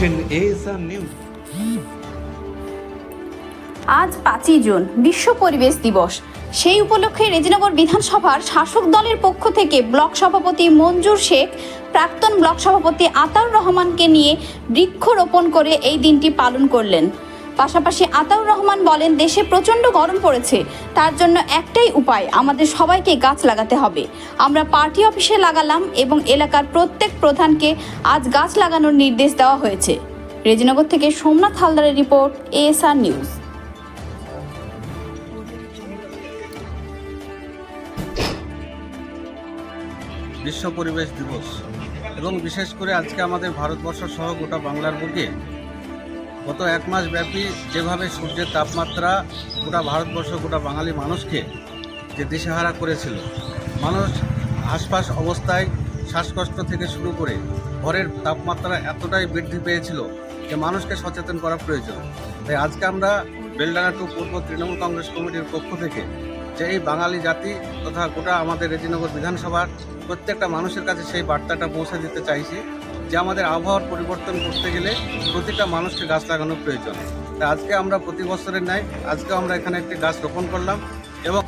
দেখছেন ASR news. আজ পাঁচই জুন, বিশ্ব পরিবেশ দিবস। সেই উপলক্ষে রেজিনগর বিধানসভার শাসক দলের পক্ষ থেকে ব্লক সভাপতি মঞ্জুর শেখ, প্রাক্তন ব্লক সভাপতি আতাউর রহমানকে নিয়ে বৃক্ষরোপণ করে এই দিনটি পালন করলেন। পাশাপাশি আতাউর রহমান বলেন, দেশে প্রচণ্ড গরম পড়েছে। তার জন্য একটাই উপায়, আমাদের সবাইকে গাছ লাগাতে হবে। আমরা পার্টি অফিসে লাগালাম এবং এলাকার প্রত্যেক প্রধানকে আজ গাছ লাগানোর নির্দেশ দেওয়া হয়েছে। রেজিনগর থেকে সোমনাথ হালদারের রিপোর্ট, এএসআর নিউজ। বিশ্ব পরিবেশ দিবস। এবং বিশেষ করে আজকে আমাদের ভারতবর্ষ সহ গোটা বাংলার বুকে গত এক মাস ব্যাপী যেভাবে সূর্যের তাপমাত্রা গোটা ভারতবর্ষ, গোটা বাঙালি মানুষকে যে দিশেহারা করেছিল, মানুষ হাসফাস অবস্থায় শ্বাসকষ্ট থেকে শুরু করে ঘরের তাপমাত্রা এতটাই বৃদ্ধি পেয়েছিল যে মানুষকে সচেতন করা প্রয়োজন। তাই আজকে আমরা বেলডাঙ্গা টু পূর্ব তৃণমূল কংগ্রেস কমিটির পক্ষ থেকে যে এই বাঙালি জাতি তথা গোটা আমাদের রেজিনগর বিধানসভার প্রত্যেকটা মানুষের কাছে সেই বার্তাটা পৌঁছে দিতে চাইছি। যে আমাদের আবহাওয়ার পরিবর্তন করতে গেলে প্রতিটা মানুষকে গাছ লাগানো প্রয়োজন। তাই আজকে আমরা প্রতি বছরের ন্যায়, আজকে আমরা এখানে একটি গাছ রোপণ করলাম এবং